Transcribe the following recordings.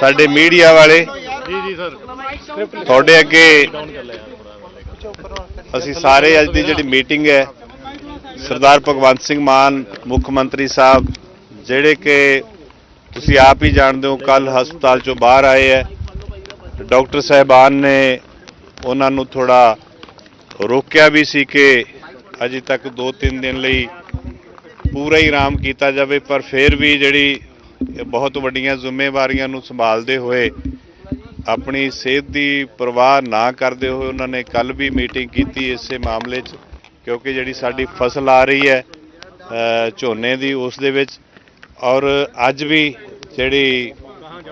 ਸਾਡੇ ਮੀਡੀਆ ਵਾਲੇ ਜੀ ਜੀ ਸਰ। ਤੁਹਾਡੇ ਅੱਗੇ ਅਸੀਂ ਸਾਰੇ ਅੱਜ ਦੀ ਜਿਹੜੀ ਮੀਟਿੰਗ ਹੈ ਸਰਦਾਰ ਭਗਵੰਤ ਸਿੰਘ ਮਾਨ ਮੁੱਖ ਮੰਤਰੀ ਸਾਹਿਬ ਜਿਹੜੇ ਕਿ ਤੁਸੀਂ ਆਪ ਹੀ ਜਾਣਦੇ ਹੋ ਕੱਲ ਹਸਪਤਾਲ ਚੋਂ ਬਾਹਰ ਆਏ ਹੈ। ਡਾਕਟਰ ਸਾਹਿਬਾਨ ਨੇ ਉਹਨਾਂ ਨੂੰ ਥੋੜਾ ਰੋਕਿਆ ਵੀ ਸੀ ਕਿ ਅਜੇ ਤੱਕ 2-3 ਦਿਨ ਲਈ ਪੂਰਾ ਹੀ ਆਰਾਮ ਕੀਤਾ ਜਾਵੇ ਪਰ ਫਿਰ ਵੀ ਜਿਹੜੀ ਬਹੁਤ ਵੱਡੀਆਂ ਜ਼ਿੰਮੇਵਾਰੀਆਂ ਨੂੰ ਸੰਭਾਲਦੇ ਹੋਏ ਆਪਣੀ ਸਿਹਤ ਦੀ ਪਰਵਾਹ ਨਾ ਕਰਦੇ ਹੋਏ ਉਹਨਾਂ ਨੇ ਕੱਲ ਵੀ ਮੀਟਿੰਗ ਕੀਤੀ ਇਸੇ ਮਾਮਲੇ 'ਚ, ਕਿਉਂਕਿ ਜਿਹੜੀ ਸਾਡੀ ਫਸਲ ਆ ਰਹੀ ਹੈ ਝੋਨੇ ਦੀ, ਉਸ ਦੇ ਵਿੱਚ। ਔਰ ਅੱਜ ਵੀ ਜਿਹੜੀ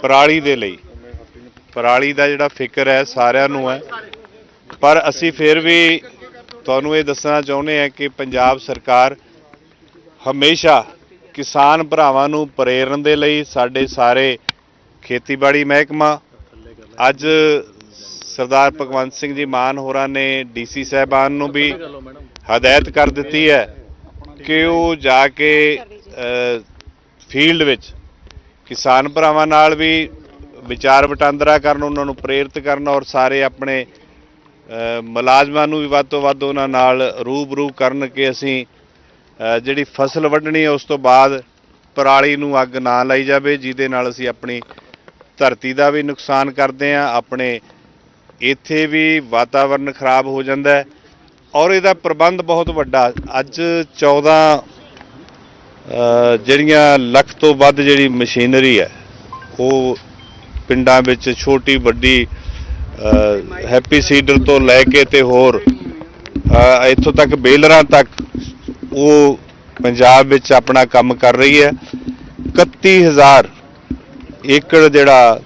ਪਰਾਲੀ ਦੇ ਲਈ, ਪਰਾਲੀ ਦਾ ਜਿਹੜਾ ਫਿਕਰ ਹੈ ਸਾਰਿਆਂ ਨੂੰ ਹੈ। ਪਰ ਅਸੀਂ ਫਿਰ ਵੀ ਤੁਹਾਨੂੰ ਇਹ ਦੱਸਣਾ ਚਾਹੁੰਦੇ ਹਾਂ ਕਿ ਪੰਜਾਬ ਸਰਕਾਰ ਹਮੇਸ਼ਾ ਕਿਸਾਨ ਭਰਾਵਾਂ ਨੂੰ ਪ੍ਰੇਰਨ ਦੇ ਲਈ ਸਾਡੇ ਸਾਰੇ ਖੇਤੀਬਾੜੀ ਮਹਿਕਮਾ, ਅੱਜ ਸਰਦਾਰ ਭਗਵੰਤ ਸਿੰਘ ਜੀ ਮਾਨ ਹੋਰਾਂ ਨੇ ਡੀਸੀ ਸਾਹਿਬਾਨ ਨੂੰ ਵੀ ਹਦਾਇਤ ਕਰ ਦਿੱਤੀ ਹੈ ਕਿ ਉਹ ਜਾ ਕੇ ਫੀਲਡ ਵਿੱਚ ਕਿਸਾਨ ਭਰਾਵਾਂ ਨਾਲ ਵੀ ਵਿਚਾਰ ਵਟਾਂਦਰਾ ਕਰਨ, ਉਹਨਾਂ ਨੂੰ ਪ੍ਰੇਰਿਤ ਕਰਨ ਔਰ ਸਾਰੇ ਆਪਣੇ ਮੁਲਾਜ਼ਮਾਂ ਨੂੰ ਵੀ ਵੱਧ ਤੋਂ ਵੱਧ ਉਹਨਾਂ ਨਾਲ ਰੂਬਰੂ ਕਰਨ ਕਿ ਅਸੀਂ ਜਿਹੜੀ ਫਸਲ ਵੱਢਣੀ ਉਸ ਤੋਂ ਬਾਅਦ ਪਰਾਲੀ ਨੂੰ ਅੱਗ ਨਾ ਲਾਈ ਜਾਵੇ ਜਿਹਦੇ ਨਾਲ ਅਸੀਂ ਆਪਣੀ ਧਰਤੀ ਦਾ ਵੀ ਨੁਕਸਾਨ ਕਰਦੇ ਹਾਂ ਆਪਣੇ ਇੱਥੇ ਵੀ ਵਾਤਾਵਰਨ ਖਰਾਬ ਹੋ ਜਾਂਦਾ ਹੈ ਔਰ ਇਹਦਾ ਪ੍ਰਬੰਧ ਬਹੁਤ ਵੱਡਾ। ਅੱਜ 14 ਜਿਹੜੀਆਂ ਲੱਖ ਤੋਂ ਵੱਧ ਜਿਹੜੀ ਮਸ਼ੀਨਰੀ ਹੈ ਉਹ ਪਿੰਡਾਂ ਵਿੱਚ ਛੋਟੀ ਵੱਡੀ ਅ, ਹੈਪੀ ਸੀਡਰ ਤੋਂ ਲੈ ਕੇ ਤੇ ਹੋਰ ਇੱਥੋਂ ਤੱਕ ਬੇਲਰਾਂ ਤੱਕ ਉਹ ਪੰਜਾਬ ਵਿੱਚ ਆਪਣਾ ਕੰਮ ਕਰ ਰਹੀ ਹੈ। 31000 ਏਕੜ ਜਿਹੜਾ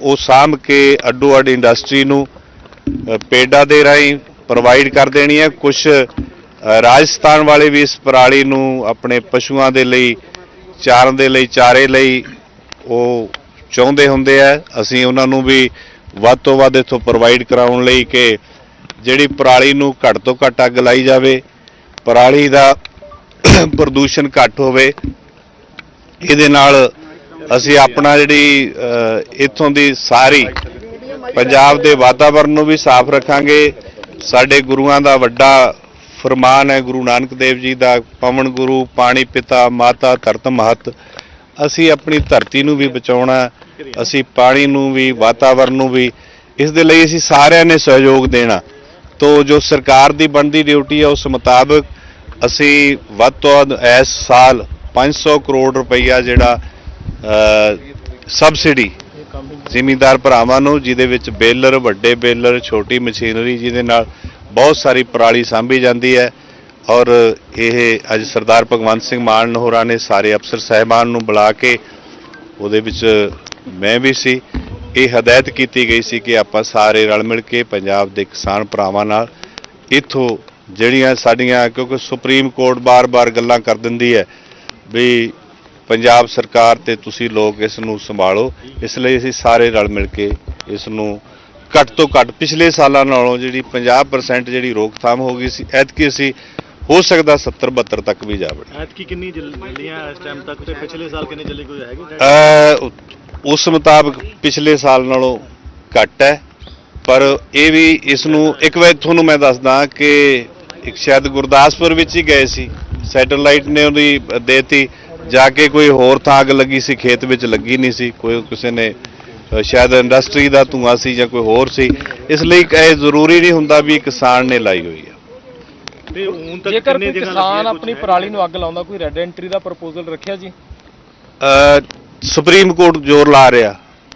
ਉਹ ਸਾਂਭ ਕੇ ਅੱਡੋ ਅੱਡ ਇੰਡਸਟਰੀ ਨੂੰ ਅ, ਪੇਡਾ ਦੇ ਰਾਹੀਂ ਪ੍ਰੋਵਾਈਡ ਕਰ ਦੇਣੀ ਹੈ। ਕੁਝ ਰਾਜਸਥਾਨ ਵਾਲੇ ਵੀ ਇਸ ਪਰਾਲੀ ਨੂੰ ਆਪਣੇ ਪਸ਼ੂਆਂ ਦੇ ਲਈ ਚਾਰਨ ਦੇ ਲਈ ਚਾਰੇ ਲਈ ਉਹ ਚਾਹੁੰਦੇ ਹੁੰਦੇ ਆ। ਅਸੀਂ ਉਹਨਾਂ ਨੂੰ ਵੀ ਵੱਧ ਤੋਂ ਵੱਧ ਇੱਥੋਂ ਪ੍ਰੋਵਾਈਡ ਕਰਾਉਣ ਲਈ ਕਿ ਜਿਹੜੀ ਪਰਾਲੀ ਨੂੰ ਘੱਟ ਤੋਂ ਘੱਟ ਅੱਗ ਲਾਈ ਜਾਵੇ। ਪਰਾਲੀ ਦਾ ਪ੍ਰਦੂਸ਼ਣ ਘੱਟ ਹੋਵੇ, ਇਹਦੇ ਨਾਲ ਅਸੀਂ ਆਪਣਾ ਜਿਹੜੀ ਇੱਥੋਂ ਦੀ ਸਾਰੀ ਪੰਜਾਬ ਦੇ ਵਾਤਾਵਰਣ ਨੂੰ ਵੀ ਸਾਫ਼ ਰੱਖਾਂਗੇ। ਸਾਡੇ ਗੁਰੂਆਂ ਦਾ ਵੱਡਾ ਫਰਮਾਨ ਹੈ, ਗੁਰੂ ਨਾਨਕ ਦੇਵ ਜੀ ਦਾ, ਪਵਨ ਗੁਰੂ, ਪਾਣੀ ਪਿਤਾ, ਮਾਤਾ, ਧਰਤ ਮਹਤ। ਅਸੀਂ ਆਪਣੀ ਧਰਤੀ ਨੂੰ ਵੀ ਬਚਾਉਣਾ ਅਸੀਂ ਪਾਣੀ ਨੂੰ ਵੀ ਵਾਤਾਵਰਣ ਨੂੰ ਵੀ, ਇਸ ਦੇ ਲਈ ਅਸੀਂ ਸਾਰਿਆਂ ਨੇ ਸਹਿਯੋਗ ਦੇਣਾ। ਤੋ ਜੋ ਸਰਕਾਰ ਦੀ ਬਣਦੀ ਡਿਊਟੀ ਹੈ, ਉਸ ਮੁਤਾਬਕ ਅਸੀਂ ਵੱਧ ਤੋਂ ਵੱਧ ਇਸ ਸਾਲ 500 ਕਰੋੜ ਰੁਪਈਆ ਜਿਹੜਾ ਸਬਸਿਡੀ ਜ਼ਿਮੀਂਦਾਰ ਭਰਾਵਾਂ ਨੂੰ, ਜਿਹਦੇ ਵਿੱਚ ਬੇਲਰ, ਵੱਡੇ ਬੇਲਰ, ਛੋਟੀ ਮਸ਼ੀਨਰੀ, ਜਿਹਦੇ ਨਾਲ ਬਹੁਤ ਸਾਰੀ ਪਰਾਲੀ ਸਾਂਭੀ ਜਾਂਦੀ ਹੈ। ਔਰ ਇਹ ਅੱਜ ਸਰਦਾਰ ਭਗਵੰਤ ਸਿੰਘ ਮਾਨ ਹੋਰਾਂ ਨੇ ਸਾਰੇ ਅਫਸਰ ਸਹਿਬਾਨ ਨੂੰ ਬੁਲਾ ਕੇ ਉਹਦੇ ਵਿੱਚ ਮੈਂ ਵੀ ਸੀ। ਇਹ ਹਦਾਇਤ ਕੀਤੀ ਗਈ ਸੀ ਕਿ ਆਪਾਂ ਸਾਰੇ ਰਲ ਮਿਲ ਕੇ ਪੰਜਾਬ ਦੇ ਕਿਸਾਨ ਭਰਾਵਾਂ ਨਾਲ ਇਥੋਂ ਜਿਹੜੀਆਂ ਸਾਡੀਆਂ ਕਿਉਂਕਿ ਸੁਪਰੀਮ ਕੋਰਟ ਬਾਰ-ਬਾਰ ਗੱਲਾਂ ਕਰ ਦਿੰਦੀ ਹੈ ਵੀ ਪੰਜਾਬ ਸਰਕਾਰ ਤੇ ਤੁਸੀਂ ਲੋਕ ਇਸ ਨੂੰ ਸੰਭਾਲੋ। ਇਸ ਲਈ ਅਸੀਂ ਸਾਰੇ ਰਲ ਮਿਲ ਕੇ ਇਸ ਨੂੰ ਘੱਟ ਤੋਂ ਘੱਟ ਪਿਛਲੇ ਸਾਲਾਂ ਨਾਲੋਂ ਜਿਹੜੀ 50% ਜਿਹੜੀ ਰੋਕਥਾਮ ਹੋ ਗਈ ਸੀ ਐਤਕੀ ਅਸੀਂ ਹੋ ਸਕਦਾ 70 72 ਤੱਕ ਵੀ ਜਾਵੜ ਐਤਕੀ ਕਿੰਨੀ ਜਲੀਆਂ ਇਸ ਟਾਈਮ ਤੱਕ ਤੇ ਪਿਛਲੇ ਸਾਲ ਕਿੰਨੀ ਜਲੀ ਕੋਈ ਹੈਗੀ? ਅ, ਉਸ ਮੁਤਾਬਕ ਪਿਛਲੇ ਸਾਲ ਨਾਲੋਂ ਘੱਟ ਹੈ। ਪਰ ਇਹ ਵੀ ਇਸ ਨੂੰ ਇੱਕ ਵਾਰ ਤੁਹਾਨੂੰ ਮੈਂ ਦੱਸਦਾ ਕਿ ਇੱਕ ਸ਼ਾਇਦ ਗੁਰਦਾਸਪੁਰ ਵਿੱਚ ਹੀ ਗਏ ਸੀ। ਸੈਟੇਲਾਈਟ ਨੇ ਉਹਦੀ ਦੇਤੀ। ਜਾ ਕੇ ਕੋਈ ਹੋਰ ਥਾਂ ਅੱਗ ਲੱਗੀ ਸੀ ਖੇਤ ਵਿੱਚ ਲੱਗੀ ਨਹੀਂ ਸੀ। ਕੋਈ ਕਿਸੇ ਨੇ ਸ਼ਾਇਦ ਇੰਡਸਟਰੀ ਦਾ ਧੂੰਆਂ ਸੀ ਜਾਂ ਕੋਈ ਹੋਰ ਸੀ। ਇਸ ਲਈ ਇਹ ਜ਼ਰੂਰੀ ਨਹੀਂ ਹੁੰਦਾ ਵੀ ਕਿਸਾਨ ਨੇ ਲਾਈ ਹੋਈ ਹੈ ਤੇ ਹੁਣ ਤੱਕ ਜੇਕਰ ਕਿੰਨੀ ਕੋਈ ਕਿਸਾਨ ਆਪਣੀ ਪਰਾਲੀ ਨੂੰ ਅੱਗ ਲਾਉਂਦਾ ਕੋਈ ਰੈੱਡ ਐਂਟਰੀ ਦਾ ਪ੍ਰਪੋਜ਼ਲ ਰੱਖਿਆ ਜੀ? ਅ, ਸੁਪਰੀਮ ਕੋਰਟ ਜ਼ੋਰ ਲਾ ਰਿਹਾ।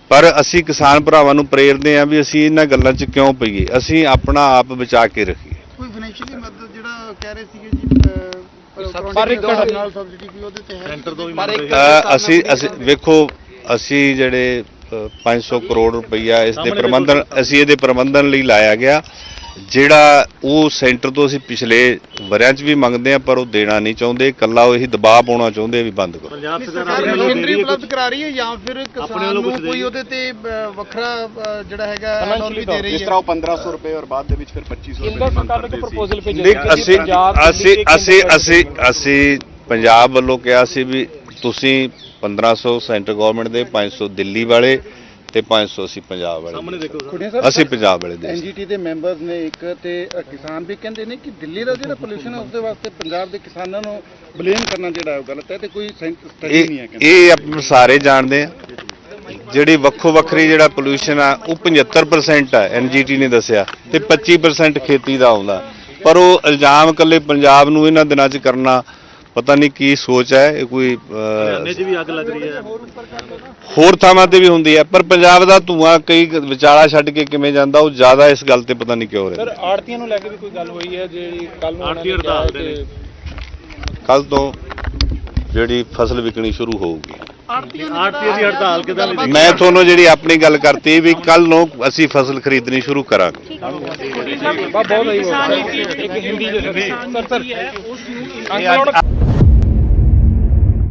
ਪਰ ਅਸੀਂ ਕਿਸਾਨ ਭਰਾਵਾਂ ਨੂੰ ਪ੍ਰੇਰਦੇ ਹਾਂ ਵੀ ਅਸੀਂ ਇਹਨਾਂ ਗੱਲਾਂ 'ਚ ਕਿਉਂ ਪਈਏ? ਅਸੀਂ ਆਪਣਾ ਆਪ ਬਚਾ ਕੇ ਰੱਖੀਏ ਕੋਈ ਫਾਈਨੈਂਸ਼ੀਅਲੀ ਮਦਦ ਜਿਹੜਾ ਕਹਿ ਰਹੇ ਸੀਗੇ ਜੀ ਅਹ, ਪਰ ਇੱਕ ਹਿਸਾਬ ਨਾਲ ਸਬਸਿਡੀ ਕੋਈ ਉਹਦੇ ਤੇ ਹੈ ਸੈਂਟਰ ਤੋਂ ਵੀ ਪਰ ਮੰਗ ਇੱਕ- ਰਹੇ ਆ। ਅ, ਅਸੀਂ ਅਸੀਂ ਵੇਖੋ ਅਸੀਂ ਜਿਹੜੇ 500 ਕਰੋੜ ਰੁਪਈਆ ਇਸ ਦੇ ਪ੍ਰਬੰਧਨ। ਅਸੀਂ ਇਹਦੇ ਪ੍ਰਬੰਧਨ ਲਈ ਲਾਇਆ ਗਿਆ। ਜਿਹੜਾ ਉਹ ਸੈਂਟਰ ਤੋਂ ਅਸੀਂ ਪਿਛਲੇ ਵਰਿਆਂ 'ਚ ਵੀ ਮੰਗਦੇ ਆ ਪਰ ਉਹ ਦੇਣਾ ਨਹੀਂ ਚਾਹੁੰਦੇ। ਕੱਲਾ ਉਹ ਇਹੀ ਦਬਾਅ ਪਾਉਣਾ ਚਾਹੁੰਦੇ ਵੀ ਬੰਦ ਕਰੋ। ਪੰਜਾਬ ਸਰਕਾਰ ਮਸ਼ੀਨਰੀ ਉਪਲਬਧ? ਕਰਾ ਰਹੀ ਹੈ ਜਾਂ ਫਿਰ ਕਿਸਾਨ ਨੂੰ ਕੋਈ? ਉਹਦੇ ਤੇ ਵੱਖਰਾ ਜਿਹੜਾ ਹੈਗਾ ਤੌਰ ਦੇ ਰਹੀ ਜਿਸ ਹੈ ਤਰ੍ਹਾਂ ਉਹ 1500 ਰੁਪਏ ਔਰ ਬਾਅਦ ਦੇ ਵਿੱਚ ਫਿਰ 2500 ਰੁਪਏ ਕੇਂਦਰ ਦੀ ਮੰਗ ਸਰਕਾਰ ਨੇ ਕਰਦੇ ਕੋਈ ਸੀ। ਪ੍ਰਪੋਜ਼ਲ ਭੇਜਿਆ ਨਹੀਂ ਸੀ? ਅਸੀਂ ਅਸੀਂ ਅਸੀਂ ਅਸੀਂ ਅਸੀਂ ਪੰਜਾਬ ਵੱਲੋਂ ਕਿਹਾ ਸੀ ਵੀ ਤੁਸੀਂ 1500 ਸੈਂਟਰ ਗਵਰਨਮੈਂਟ ਦੇ 500 ਦਿੱਲੀ ਵਾਲੇ ਤੇ 500 ਅਸੀਂ ਪੰਜਾਬ ਵਾਲੇ ਅਸੀਂ ਪੰਜਾਬ ਵਾਲੇ ਦੇ ਐਨਜੀਟੀ ਦੇ ਮੈਂਬਰਸ ਨੇ ਇੱਕ ਤੇ ਕਿਸਾਨ ਵੀ ਕਹਿੰਦੇ ਨੇ ਕਿ ਦਿੱਲੀ ਦਾ ਜਿਹੜਾ ਪੋਲੂਸ਼ਨ ਹੈ ਉਸਦੇ ਵਾਸਤੇ ਪੰਜਾਬ ਦੇ ਕਿਸਾਨਾਂ ਨੂੰ ਬਲੇਮ ਕਰਨਾ ਜਿਹੜਾ ਹੈ ਉਹ ਗਲਤ ਹੈ ਤੇ ਕੋਈ ਸਟੱਡੀ ਨਹੀਂ ਹੈ ਕਹਿੰਦੇ। ਇਹ ਆਪਾਂ ਸਾਰੇ ਜਾਣਦੇ ਆ। ਜਿਹੜੀ ਵੱਖੋ ਵੱਖਰੀ ਜਿਹੜਾ ਪੋਲੂਸ਼ਨ ਆ ਉਹ 75% ਆ ਐਨਜੀਟੀ ਨੇ ਦੱਸਿਆ ਤੇ 25% ਖੇਤੀ ਦਾ ਆਉਂਦਾ। ਪਰ ਉਹ ਇਲਜ਼ਾਮ ਇਕੱਲੇ ਪੰਜਾਬ ਨੂੰ ਇਹਨਾਂ ਦਿਨਾਂ 'ਚ ਕਰਨਾ ਪਤਾ ਨਹੀਂ ਕੀ ਸੋਚ ਹੈ ਇਹ ਕੋਈ ਹਰਿਆਣੇ 'ਚ ਵੀ ਅੱਗ ਲੱਗ ਰਹੀ ਹੈ ਹੋਰ ਥਾਵਾਂ ਤੇ ਵੀ ਹੁੰਦੀ ਹੈ ਪਰ ਪੰਜਾਬ ਦਾ ਧੂਆਂ ਕਈ ਵਿਚਾਲਾ ਛੱਡ ਕੇ ਕਿਵੇਂ ਜਾਂਦਾ ਉਹ ਜ਼ਿਆਦਾ ਇਸ ਗੱਲ ਤੇ ਪਤਾ ਨਹੀਂ ਕਿਉਂ ਸਰ ਰਿਹਾ ਆੜਤੀਆਂ ਨੂੰ ਲੈ ਕੇ ਵੀ ਕੋਈ ਗੱਲ ਹੋਈ ਹੈ ਜਿਹੜੀ ਕੱਲ ਨੂੰ ਆੜ੍ਹਤੀ ਹੜਤਾਲ ਤੇ ਨੇ। ਕੱਲ ਤੋਂ ਜਿਹੜੀ ਫਸਲ ਵਿਕਣੀ ਸ਼ੁਰੂ ਹੋਊਗੀ ਆਰਤੀ ਦੀ ਹੜਤਾਲ ਕਿਦਾਂ ਦੀ ਮੈਂ ਤੁਹਾਨੂੰ ਜਿਹੜੀ ਆਪਣੀ ਗੱਲ ਕਰਤੀ ਵੀ ਕੱਲ ਨੂੰ ਅਸੀਂ ਫਸਲ ਖਰੀਦਣੀ ਸ਼ੁਰੂ ਕਰਾਂਗੇ। ਬਹੁਤ ਬਹੁਤ ਹੀ। ਇੱਕ ਹਿੰਦੀ ਦੇ ਸਰ ਸਰ। ਅੰਕਲ